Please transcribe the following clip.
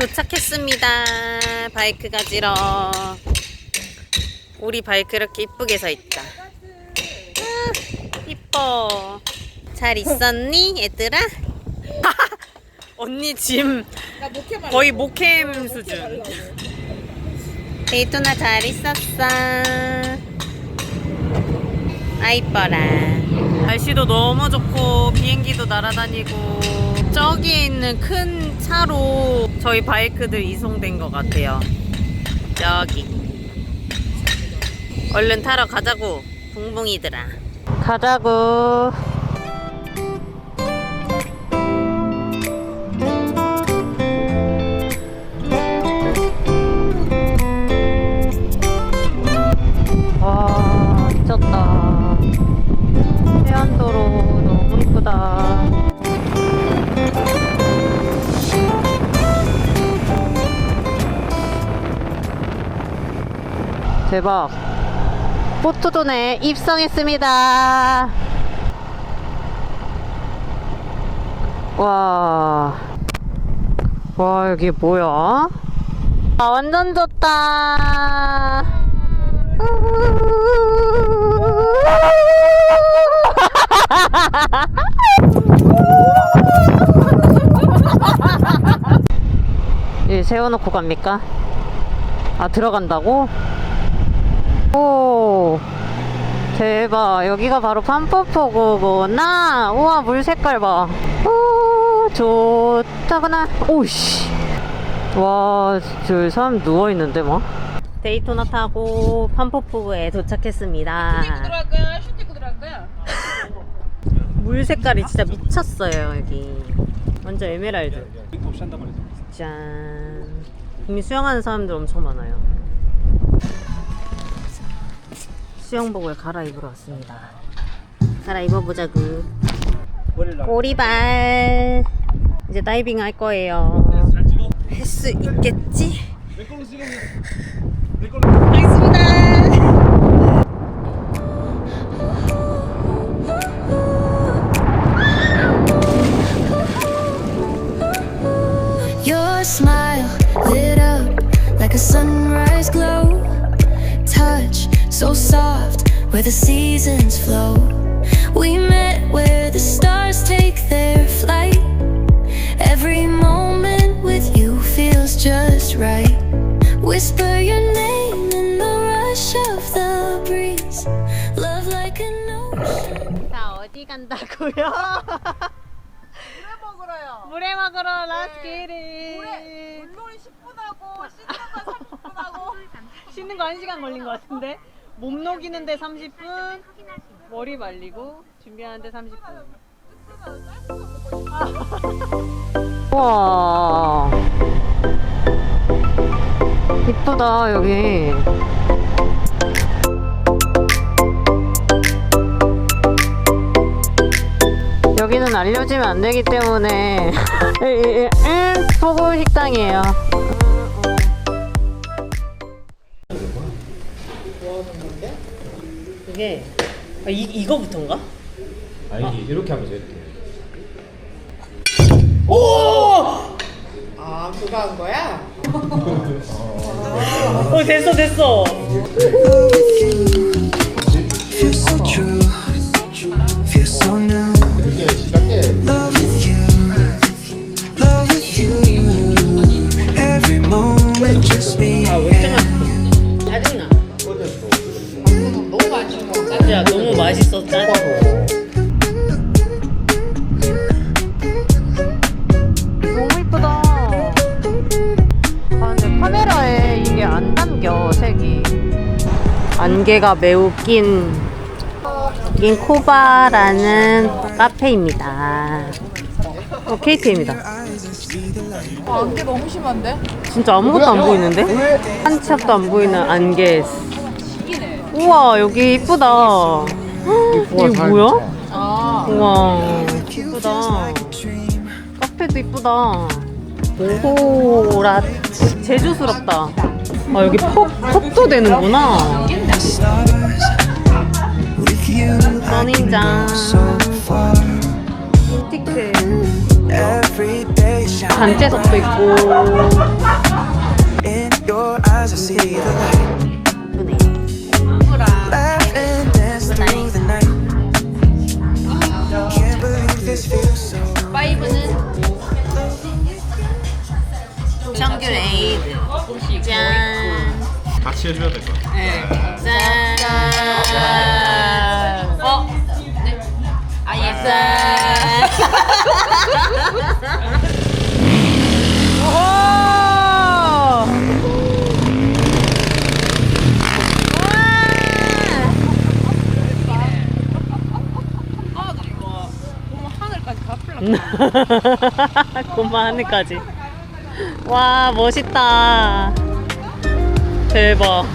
도착했습니다. 바이크 가지러. 우리 바이크 이렇게 이쁘게 서 있다. 아, 이뻐. 잘 있었니, 얘들아? 언니 짐 거의 목캠 수준. 데이토나 잘 있었어. 아 이뻐라. 날씨도 너무 좋고 비행기도 날아다니고 저기에 있는 큰 차로 저희 바이크들 이송된 것 같아요. 저기. 얼른 타러 가자고 붕붕이들아. 가자고. 대박 포토존에 입성했습니다 와, 와 여기 뭐야? 아 완전 좋다. 예, 세워놓고 갑니까? 아, 들어간다고? 오, 대박. 여기가 바로 판포포구구나. 우와, 물 색깔 봐. 오, 좋다구나. 오씨. 와, 저 사람 누워있는데, 뭐? 데이토나 타고 판포포구에 도착했습니다. 들어갈 거야? 슈티고 들어갈 거야? 물 색깔이 진짜 미쳤어요, 여기. 완전 에메랄드. 짠. 이미 수영하는 사람들 엄청 많아요. 수영복을 갈아입으러 왔습니다. 갈아입어보자구. 꼬리발. 이제 다이빙 할 거예요. 할 수 있겠지? 알겠습니다. So soft where the seasons flow. We met where the stars take their flight. Every moment with you feels just right. Whisper your name in the rush of the breeze. Love like an ocean. 자, 어디 간다고요? 물 먹으러요. 물에 먹으러 렛츠 네. 기릿. 물에 물놀이 10분 하고 씻는 거 30분 하고. 씻는 거 1시간 걸린 것 같은데 몸 녹이는데 30분 머리 말리고 준비하는데 30분 와 이쁘다 여기 여기는 알려지면 안 되기 때문에 음, 포구 식당이에요 게 아, 이, 이거부터인가? 아니지 이렇게 하면서 이렇게. 아 그거 한 거야? 어 됐어 됐어 맛있어 짜증 너무 이쁘다. 아 근데 카메라에 이게 안 담겨 색이. 안개가 매우 낀, 낀 코바라는 카페입니다. 어 케이트입니다. 어, 안개 너무 심한데? 진짜 아무것도 안 보이는데? 한 치 앞도 안 보이는 안개. 우와 여기 이쁘다. 헉, 이게 뭐야? 아 우와 이쁘다. 카페도 이쁘다. 오호라 제주스럽다. 아 여기 펍, 펍도 되는구나. 선인장 shine. 단체석도 있고. 같이 해줘야 될 것 같아. 네. 짠. 어? 아, 예. 짠. 고마 하늘까지. 와, 멋있다. 대박.